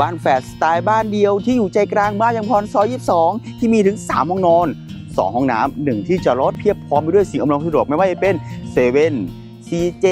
บ้านแฝดสไตล์บ้านเดียวที่อยู่ใจกลางบ้านยังพรซอย 22 ที่มีถึง 3 ห้องนอน 2 ห้องน้ำหนึ่งที่จอดรถเพียบพร้อมไปด้วยสิ่งอำนวยความสะดวกไม่ว่าจะเป็นเซเว่น CJ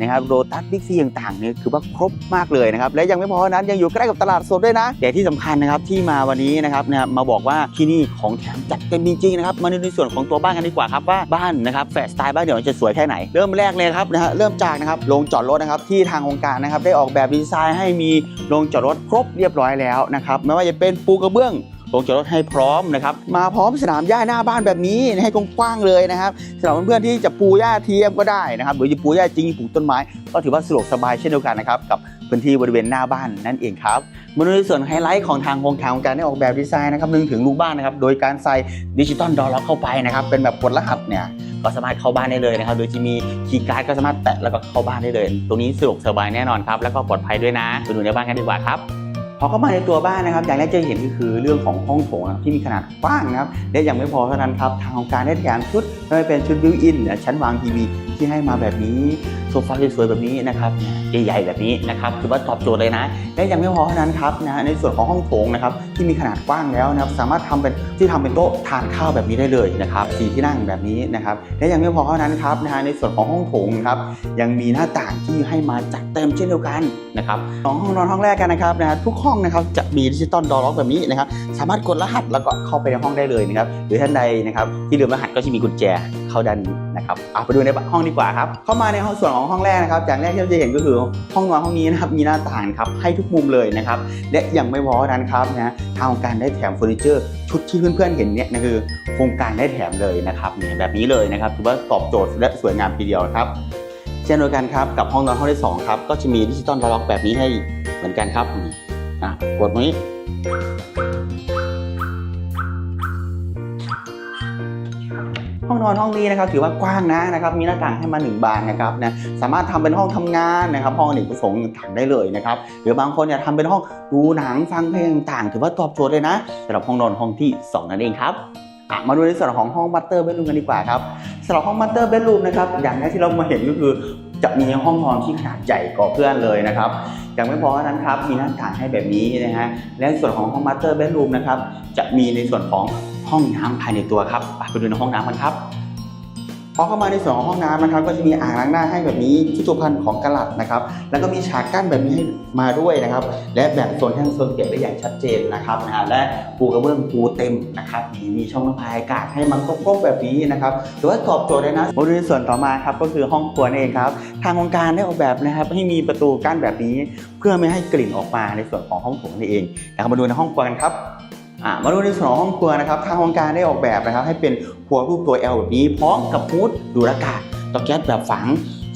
นะครับโรตัสบิ๊กซีต่างๆเนี่ยคือว่าครบมากเลยนะครับและยังไม่พอนั้นยังอยู่ใกล้กับตลาดสดด้วยนะ แต่ที่สำคัญนะครับที่มาวันนี้นะครับนะครับมาบอกว่าที่นี่ของแถมจัดเต็มจริงๆนะครับมาในส่วนของตัวบ้านกันดีกว่าครับว่าบ้านนะครับแฟร์สไตล์บ้านเดี๋ยวจะสวยแค่ไหน เริ่มแรกเลยครับนะฮะเริ่มจากนะครับโรงจอดรถนะครับที่ทางโครงการนะครับได้ออกแบบดีไซน์ให้มีโรงจอดรถครบเรียบร้อยแล้วนะครับไม่ว่าจะเป็นปูกระเบื้อง ลงจอดรถให้พร้อมนะครับ มาพร้อมสนามหญ้าหน้าบ้านแบบนี้ให้กว้างๆเลยนะครับสำหรับเพื่อนๆที่จะปูหญ้าเทียมก็ได้นะครับหรือจะปูหญ้าจริงปลูกต้นไม้ ก็ถือว่าสะดวกสบายเช่นเดียวกันนะครับกับพื้นที่บริเวณหน้าบ้านนั่นเองครับมาดูในส่วนไฮไลท์ของทางโครงการของการได้ออกแบบดีไซน์นะครับนึงถึงลูกบ้านนะครับโดยการใส่ดิจิตอลดอร์ล็อกเข้าไปนะครับเป็นแบบกดรหัสเนี่ยก็สามารถเข้าบ้านได้เลยนะครับ โดยที่มีคีย์การ์ดก็สามารถแตะแล้วก็เข้าบ้านได้เลย ตรงนี้สะดวกสบายแน่นอนครับ แล้วก็ปลอดภัยด้วยนะ ไปดูในบ้านกันดีกว่าครับ พอเข้ามาในตัวบ้านนะครับ อย่างแรกจะเห็นก็คือเรื่องของห้องโถงที่มีขนาดกว้างนะครับ และยังไม่พอเท่านั้นครับ ทางโครงการได้แถมชุดไม่ว่าเป็นชุดบิวอินชั้นวางทีวีที่ให้มาแบบนี้ โซฟาสวยๆแบบนี้นะครับใหญ่ๆแบบนี้นะครับถือว่าตอบโจทย์เลยนะและยังไม่พอเท่านั้นครับนะในส่วนของห้องโถงนะครับที่มีขนาดกว้างแล้วนะครับสามารถทำเป็นที่ทำเป็นโต๊ะทานข้าวแบบนี้ได้เลยนะครับสีที่นั่งแบบนี้นะครับและยังไม่พอเท่านั้นครับนะในส่วนของห้องโถงครับยังมีหน้าต่างที่ให้มาจัดเต็มเช่นเดียวกันนะครับสองห้องนอนห้องแรกกันนะครับนะฮะทุกห้องนะครับจะมีดิจิตอลดอร์ล็อกแบบนี้นะครับสามารถกดรหัสแล้วก็เข้าไปในห้องได้เลยนะครับหรือท่านใดนะครับที่ลืมรหัสก็จะมีกุญแจ เข้าด้านนี้นะครับเอาไปดูในห้องดีกว่าครับ เข้ามาในห้องส่วนของห้องแรกนะครับอย่างแรกที่เราจะเห็นก็คือห้องนอนห้องนี้นะครับมีหน้าต่างครับให้ทุกมุมเลยนะครับและยังไม่พอเท่านั้นครับนะทางโครงการได้แถมเฟอร์นิเจอร์ชุดที่เพื่อนๆเห็นเนี่ยนะคือโครงการได้แถมเลยนะครับเนี่ยแบบนี้เลยนะครับถือว่าตอบโจทย์และสวยงามทีเดียวครับเช่นเดียวกันครับกับห้องนอนห้องที่สองครับก็จะมีดิจิตอลล็อกแบบนี้ให้เหมือนกันครับนี่อะกดตรงนี้ ห้องนอนห้องนี้นะครับถือว่ากว้างนะนะครับมีหน้าต่างให้มาหนึ่งบานนะครับนะสามารถทำเป็นห้องทำงานนะครับห้องอเนกประสงค์ต่างได้เลยนะครับหรือบางคนอยากทำเป็นห้องดูหนังฟังเพลงต่างถือว่าตอบโจทย์เลยนะสำหรับห้องนอนห้องที่ 2 นั่นเองครับมาดูในส่วนของห้องมัตเตอร์เบดรูมกันดีกว่าครับสำหรับห้องมัตเตอร์เบดรูมนะครับอย่างแรกที่เรามาเห็นก็คือจะมีห้องนอนที่ขนาดใหญ่กว่าเพื่อนเลยนะครับยังไม่พอเท่านั้นครับมีหน้าต่างให้แบบนี้นะฮะและในส่วนของห้องมัตเตอร์เบดรูมนะครับจะมีในส่วนของ ห้องน้ำภายในตัวครับไปดูในห้องน้ำกันครับพอเข้ามาในส่วนของห้องน้ำนะครับ ก็จะมีอ่างล้างหน้าให้แบบนี้ที่ตัวพันของกระหลัดนะครับ แล้วก็มีฉากกั้นแบบนี้ให้มาด้วยนะครับ และแบ่งโซนแห้งโซนเปียกได้อย่างชัดเจนนะครับนะฮะและปูกระเบื้องปูเต็มนะครับมีมีช่องระบายอากาศให้มันกว้งๆแบบนี้นะครับถือว่าตอบโจทย์เลยนะมาดูในส่วนต่อมาครับก็คือห้องครัวนั่นเองครับทางโครงการได้ออกแบบนะครับให้มีประตูกั้นแบบนี้ เพื่อไม่ให้กลิ่นออกมาในส่วนของห้องโถงนั่นเองนะครับมาดูในห้องครัวกันครับ มาดูในส่วนของห้องครัวนะครับทางโครงการได้ออกแบบนะครับให้เป็นครัวรูปตัว L แบบนี้พร้อมกับฮูดดูดอากาศเตาแก๊สแบบฝัง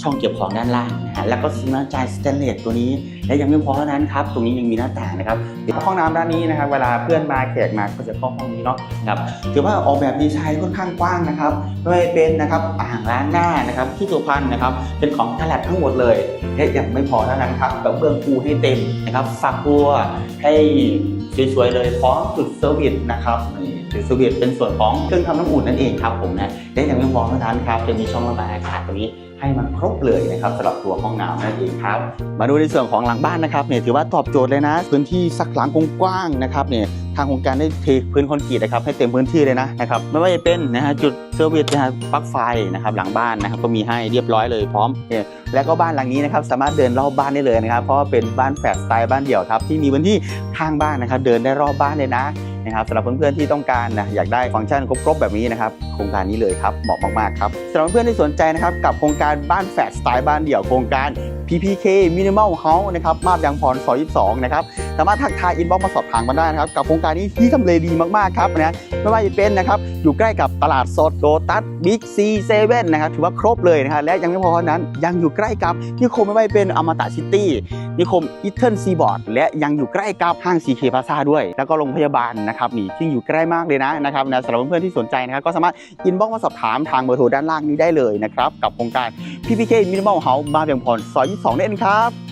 ช่องเก็บของด้านล่างนะฮะแล้วก็ซิงค์ล้าจานสแตนเลสตัวนี้ และยังไม่พอเท่านั้นครับ ตรงนี้ยังมีหน้าต่างนะครับห้องน้ำด้านนี้นะครับเวลาเพื่อนมาแขกมาก็จะเข้าห้องนี้เนาะนะครับถือว่าออกแบบดีไซน์ค่อนข้างกว้างนะครับไม่ว่าเป็นนะครับอ่างล้างหน้านะครับที่ตัวพันนะครับเป็นของตลาดทั้งหมดเลยและยังไม่พอเท่านั้นครับกับเบื้องปูให้เต็มนะครับฝักบัวให้สวยๆเลยพร้อมจุดเซอร์วิสนะครับนี่จุดเซอร์วิสเป็นส่วนของเครื่องทำน้ำอุ่นนั่นเองครับผมนะและยังไม่พอเท่านั้นครับจะมีช่องระบายอากาศตรงนี้ให้มันครบเลยนะครับสำหรับตัวห้องน้ำนั่นเองครับ มาดูในส่วนของหลังบ้านนะครับเนี่ยถือว่าตอบโจทย์เลยนะ พื้นที่สักหลังกว้างๆนะครับเนี่ยทางโครงการได้เทพื้นคอนกรีตนะครับให้เต็มพื้นที่เลยนะนะครับไม่ว่าจะเป็นนะฮะจุดเซอร์วิสนะฮะปลั๊กไฟนะครับหลังบ้านนะครับก็มีให้เรียบร้อยเลยพร้อมเนี่ยแล้วก็บ้านหลังนี้นะครับสามารถเดินรอบบ้านได้เลยนะครับเพราะว่าเป็นบ้านแฝดสไตล์บ้านเดี่ยวครับที่มีพื้นที่ข้างบ้านนะครับเดินได้รอบบ้านเลยนะ นะครับสำหรับเพื่อนๆที่ต้องการนะอยากได้ฟังก์ชันครบๆแบบนี้นะครับโครงการนี้เลยครับเหมาะมากๆครับสำหรับเพื่อนๆที่สนใจนะครับกับโครงการบ้านแฝดสไตล์บ้านเดี่ยวโครงการ PPK Minimal House นะครับมาบยางพรซอย22 นะครับ สามารถทักทายอินบ็อกมาสอบถามกันได้นะครับ กับโครงการนี้ที่ทำเลดีมากๆครับนะไม่ว่าจะเป็นนะครับ อยู่ใกล้กับตลาดสดโ o ตัสบิ๊กซีเซเว่นนะครับ ถือว่าครบเลยนะครับและยังไม่พอเท่านั้น ยังอยู่ใกล้กับนิคมไม่ว่าจะเป็นอมตะซิตี้นิคมอีเทิร์นซีบอร์ดและยังอยู่ใกล้กับห้างซีเคพาซาด้วย แล้วก็โรงพยาบาลนะครับนี่ที่อยู่ใกล้มากเลยนะนะครับนะสำหรับเพื่อนๆที่สนใจนะครับก็สามารถอินบ็อกมาสอบถามทางเบอร์โทรด้านล่างนี้ได้เลยนะครับกับโครงการ PPK Minimal House บ้านเพียงพรซอย2นั่นเองครับ